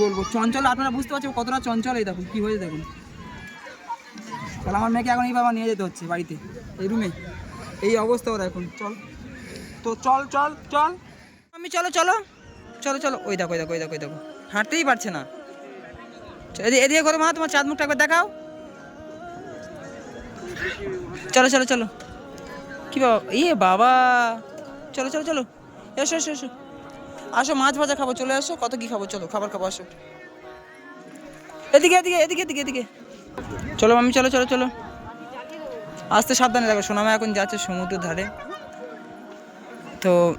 বলব। চঞ্চল, আপনারা বুঝতে পারছেন কতটা চঞ্চল এই দেখুন, কী হয়েছে দেখুন। তাহলে আমার মেয়েকে এখন এই বাবা নিয়ে যেতে হচ্ছে বাড়িতে, এই রুমে এই অবস্থা ওর এখন, চল। তো চল চল চল। আমি, চলো চলো। চলো চলো। ওই দেখো ওই দেখো ওই দেখো ওই দেখো। হাঁটতেই পারছে না। এদিকে করো মা, তোমার চাঁদ মুখটা একবার দেখাও। চলো চলো চলো। কি বাবা ইয়ে বাবা। চলো চলো চলো। এসো এসো এসো। আসো, মাছ ভাজা খাব, চলে আসো, কত কি খাব, চলো, খাবার খাব, আসো। এদিকে এদিকে এদিকে এদিকে এদিকে। চলো আমি চলো চলো চলো। আসতে সাবধানে দেখো, সোনামা এখন যাচ্ছে সমুদ্রের ধারে। তো,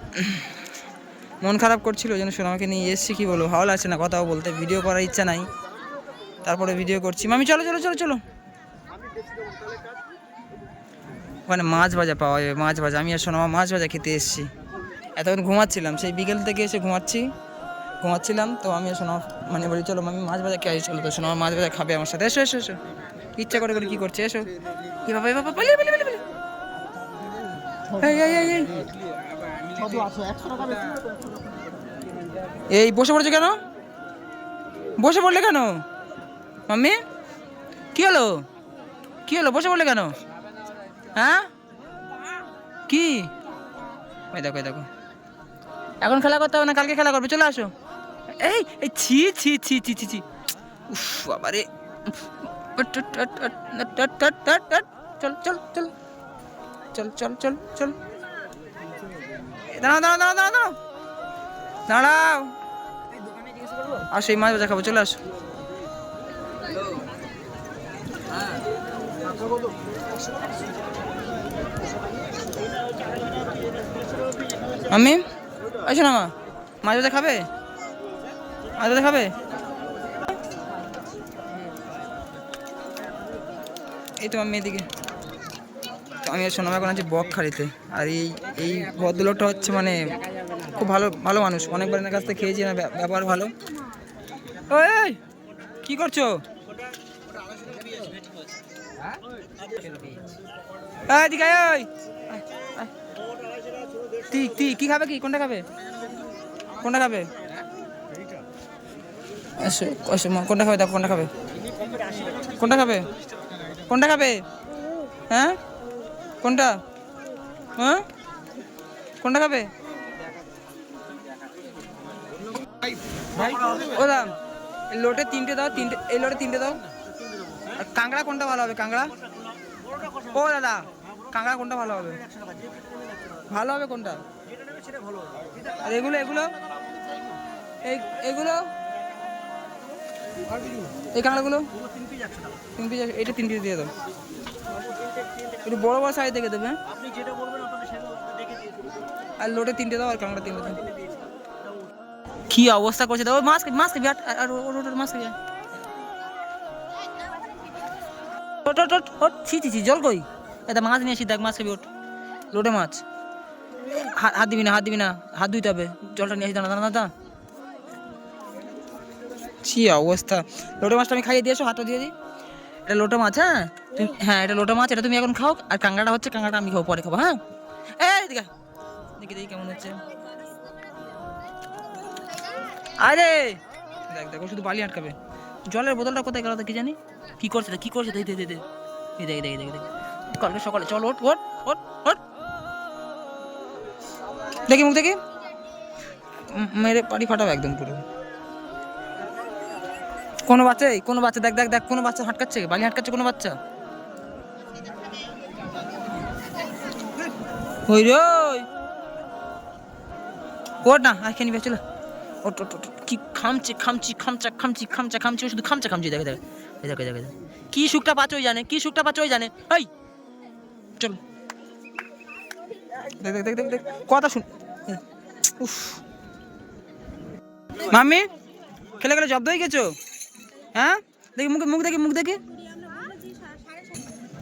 মন খারাপ করছিল জন্য সোনামাকে নিয়ে এসছি, কি বলব, ভালো লাগছে না কথাও বলতে ভিডিও করার ইচ্ছা নাই। তারপরে ভিডিও করছি। মামি চলো চলো চলো চলো। ওখানে মাছ ভাজা পাওয়া যাবে, মাছ ভাজা। আমি আর সোনামা মাছ ভাজা খেতে এসেছি। এতক্ষণ ঘুমাচ্ছিলাম, সেই বিকেল থেকে এসে ঘুমাচ্ছি। ঘুমাচ্ছিলাম, তো আমি সোনামা মানে বলি, চলো আমি মাছ ভাজা খেয়ে চলো তো সোনামা মাছ ভাজা খাবে আমার সাথে। এসো এসো এসো। ইচ্ছা করে করে কি করছে, এসো। কি বাবা বাবা বলি বলি বলি এই বসে পড়েছো কেন? বসে পড়লে কেন? মাম্মি, কি হলো? কি হলো? বসে পড়লে কেন? হ্যাঁ? কি? ওই দেখো দেখো। এখন খেলা করতে হবে না, কালকে খেলা করবে, চলে আসো। এই এই ছি ছি ছি ছি ছি ছি। উফ বাবারে চল চল চল। চল চল চল চল। দাঁড়াও দাঁড়াও দাঁড়াও দাঁড়াও। দাঁড়াও। দাঁড়াও আসো, এই মাছ ভাজা খাব, চলে আসো। আমি আসো না মা মাছ ভাজা খাবে? মাছ ভাজা খাবে? এই তো আমি এদিকে। তো আমি সোনামা এখন আছি বকখালিতে। আর এই এই ভদ্রলোকটা হচ্ছে মানে খুব ভালো ভালো মানুষ। অনেকবার এনার কাছ থেকে খেয়েছি না ব্যবহার ভালো। ওই কি করছ? এই দিকে ওই। তুই তুই কি খাবে কি? কোনটা খাবে? কোনটা খাবে? কোনটা খাবে? দেখো, কোনটা খাবে। কোনটা খাবে? কোনটা খাবে? হ্যাঁ? কোনটা? হ্যাঁ? কোনটা খাবে? ও দাম লোটে তিনটে দাও, তিনটে, এই লোটে তিনটে দাও। কাঁকড়া কোনটা ভালো হবে? কাঁকড়া? ও দাদা, কাঁকড়া কোনটা ভালো হবে? ভালো হবে কোনটা? আর এগুলো এগুলো? এই এগুলো? এই কাঁকড়াগুলো তিন পিস এটা তিন পিস দিয়ে দাও একটু বড় বড় সাইজ দেখে দেবে? আর লোটে তিনটে দাও আর কাঁকড়া তিনটে দাও। কি অবস্থা করছে? দাও মাস্ক মাস্ক বিয়াট আর ওর ওর মাস্ক ওট ওট ওট ওট ছি ছি ছি জল কই? এটা মাছ নিয়ে আসি দেখ মাছ খাবি ওট লোটে মাছ। হাত দিবি না, হাত দিবি না, হাত ধুইতে হবে। জলটা নিয়ে আসি, দাঁড়া দাঁড়া ছি, অবস্থা। লোটে মাছটা আমি খাইয়ে দিয়েছ হাতটা দিয়ে দিই। এটা লোটা মাছ হ্যাঁ? তুমি হ্যাঁ এটা লোটা মাছ, এটা তুমি এখন খাও। আর কাঁকড়াটা হচ্ছে, কাঁকড়াটা আমি খাব, পরে খাব হ্যাঁ? এই আয়। দেখি দেখি কেমন হচ্ছে। আরে! দেখ, দেখো, শুধু বালি আটকাবে। জলের বোতলটা কোথায় গেল কি জানি। কি করছে? কি করছে? দেখ দেখ দেখ দেখ, এই দেখ দেখ দেখ দেখ। কালকে সকালে, চল ওট ওট ওট ওট দেখি মুখ দেখি। মেরে পাড়ি ফাটাবে একদম পুরো। কোনো বাচ্চা এই, কোনো বাচ্চা, দেখ দেখ দেখ, কোনো বাচ্চা হাটকাচ্ছে বালি হাটকাচ্ছে কোনো বাচ্চা? ওই রে ওই। না আর খেয়ে নিবে চলো। ওট ওট। কি খামছে খামচি, খামচা খামচি খামচা, খামচি, শুধু খামচা, খামচি দেখে দেখে দেখে দেখে দেখে। কি সুখটা পাচ্ছে ওই জানে, কি সুখটা পাচ্ছে ওই জানে। এই! চল। দেখ দেখ দেখ দেখ কথা শুন। উফ। মাম্মি খেলে খেলে জব্দ হয়ে গেছো? হ্যাঁ? দেখি মুখ মুখ দেখি মুখ দেখি।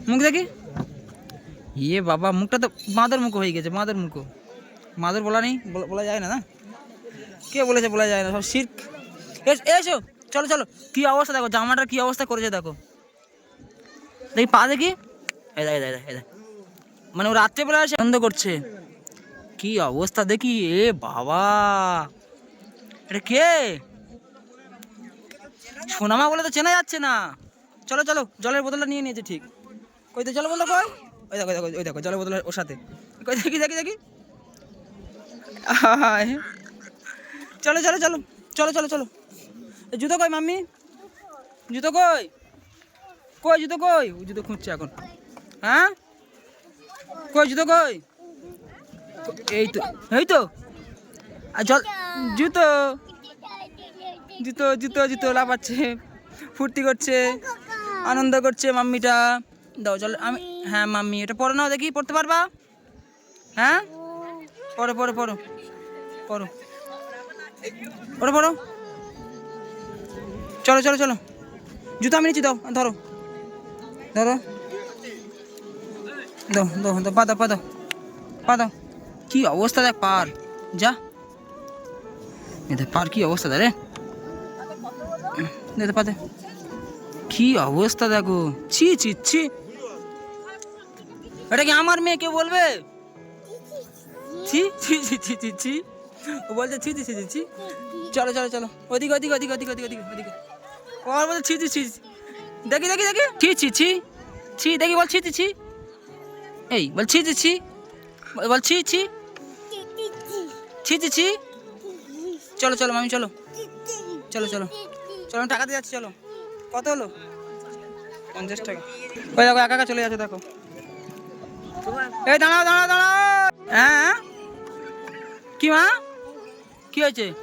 মুখ দেখি। ইয়ে বাবা মুখটা তো মাদের মুখ হয়ে গেছে মাদের মুখ। মাদের বলা নেই বলা- যায় না না? কে বলেছে বলা যায় না সব শির্ক। এস- চলো চলো। কি অবস্থা দেখো জামাটার কি অবস্থা করেছে দেখো। দেখি পা দেখি এই দেখ, এই দেখ। মানে ও রাত্রেবেলা এসে আনন্দ করছে। কি অবস্থা দেখি, এ বাবা। এটা কে? সোনামা বলে তো চেনা যাচ্ছে না। চলো চলো, জলের বোতলটা নিয়ে নিয়েছে, ঠিক। কই তো, জলের বোতল কই? ওই দেখো দেখো, ওই দেখো, জলের বোতল ওর সাথে। কই দেখি দেখি দেখি। চলো চলো চলো চলো চলো চলো। জুতো কই, মাম্মি? জুতো কই? কই, জুতো কই? জুতো খুঁজছে এখন। হ্যাঁ? কই জুতো কই? এই তো এই তো। আর জল জুতো। জুতো জুতো জুতো লাফাচ্ছে, ফুর্তি করছে, আনন্দ করছে মাম্মিটা। দাও চল আমি হ্যাঁ মাম্মি, এটা পড়ো নাও, দেখি, পড়তে পারবা? হ্যাঁ? পড়ো পড়ো পড়ো পড়ো পড়ো পড়ো চলো চলো চলো। জুতো আমি নিচ্ছি, দাও, ধরো। ধরো। দাও দাও দাও পা দাও পা দাও পা দাও কি অবস্থা দেখ পার যা এতে পার কি অবস্থা দেখ রে দেখতে পাতে কি অবস্থা দেখো ছি ছি ছি এটা কি আমার মেয়ে কেউ বলবে ছি ছি ছি ছি ছি ছি ও বলছে ছি ছি ছি ছি চলো চলো চলো ওদিকে ওদিকে ওদিকে ওদিকে ওদিকে ওদিকে ওদিকে ও বলছে ছি ছি ছি। দেখি দেখি দেখি ছি ছি ছি ছি দেখি বল ছি ছি ছি এই, বল ছি ছি ছি। ছি ছি। ছি চলো চলো, মামি, চলো। চলো চলো। চলো টাকা দিয়ে যাচ্ছি, চলো। কত হলো? পঞ্চাশ টাকা। ওই দেখো, একা একা চলে যাচ্ছে, দেখো। এই, দাঁড়াও দাঁড়াও দাঁড়াও। হ্যাঁ। কি, মা? কি হয়েছে?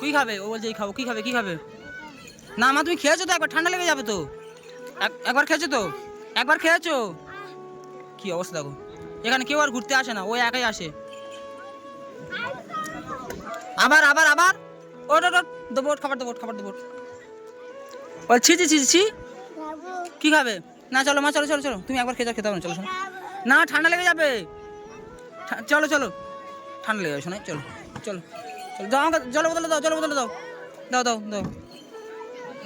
কি খাবে? ও বলছে, এই খাব, কি খাবে কি খাবে? না, মা, তুমি খেয়েছো তো, একবার ঠান্ডা লেগে যাবে তো। এক- একবার খেয়েছো তো? একবার খেয়েছো? কি অবস্থা দেখো। এখানে কেউ আর ঘুরতে আসে না ওই একাই আসে। আবার আবার আবার। ওট ওট দেবো খাবার দেবো খাবার দেবো ও ছি ছি ছি ছি কি খাবে? না, চলো, মা, চলো চলো চলো। তুমি একবার খেতে হবে না, চলো, শোনো। না, ঠান্ডা লেগে যাবে। চলো চলো। ঠান্ডা লেগে যাবে, শোনো, চলো চলো চলো। দাও আমাকে জল বোতলে দাও জল বোতলে দাও। দাও দাও দাও।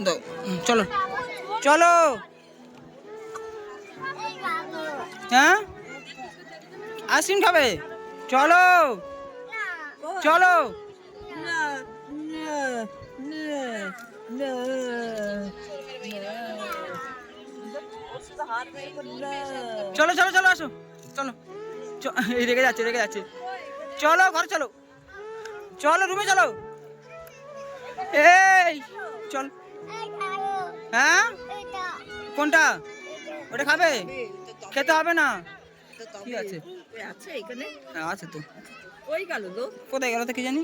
দাও চলো চলো। হ্যাঁ? আইসক্রিম খাবে? চলো। চলো। চলো চলো চলো, আসো। চলো। এই রেগে যাচ্ছে রেগে যাচ্ছে। চলো, ঘরে চলো। চলো, রুমে চলো। এই, চল। হ্যাঁ? কোনটা? ওটা খাবে? খেতে হবে না? কি আছে? আছে এখানে। হ্যাঁ আছে তো। ওই গেল তো। কোথায় গেল তো কি জানি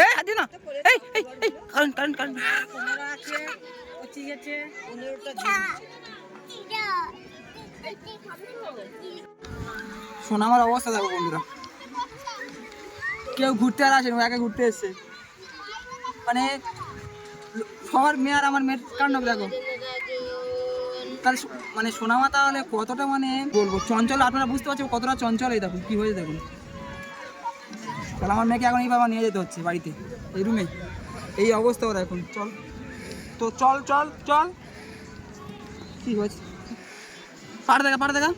এই হাত না। এই আছে পঁচিশ আছে পনেরোটা শোন আমার অবস্থা দেখো বন্ধুরা। কেউ ঘুরতে আর আসেনি একা ঘুরতে এসছে। মানে সবার মেয়ে আর আমার মেয়ের কাণ্ড দেখো। তাহলে মানে সোনামা তাহলে কতটা মানে বলব? চঞ্চল, আপনারা বুঝতে পারছেন কতটা চঞ্চল এই দেখুন, কি হয়েছে দেখুন। তাহলে আমার মেয়েকে এখন এই বাবা নিয়ে যেতে হচ্ছে বাড়িতে, এই রুমে এই অবস্থা ওর এখন চল। তো চল চল চল। কি হয়েছে? পাড় দেখা পাড় দেখা।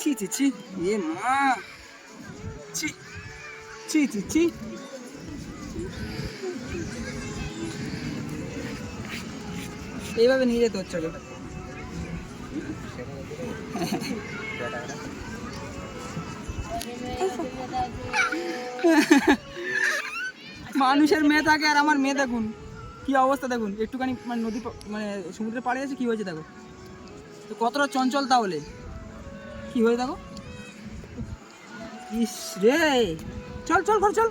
ছি ছি ছি। এ মা। ছি ছি ছি ছি। এইভাবে নিয়ে যেতে হচ্ছে। মানুষের মেয়ে থাকে আর আমার মেয়ে দেখুন। কি অবস্থা দেখুন, একটুখানি মানে নদী মানে সমুদ্রে পাড়ে আছে, কি হয়েছে দেখো। তো কতটা চঞ্চল তাহলে। কি হয়ে দেখো। ইস রে, চল চল, ঘর, চল।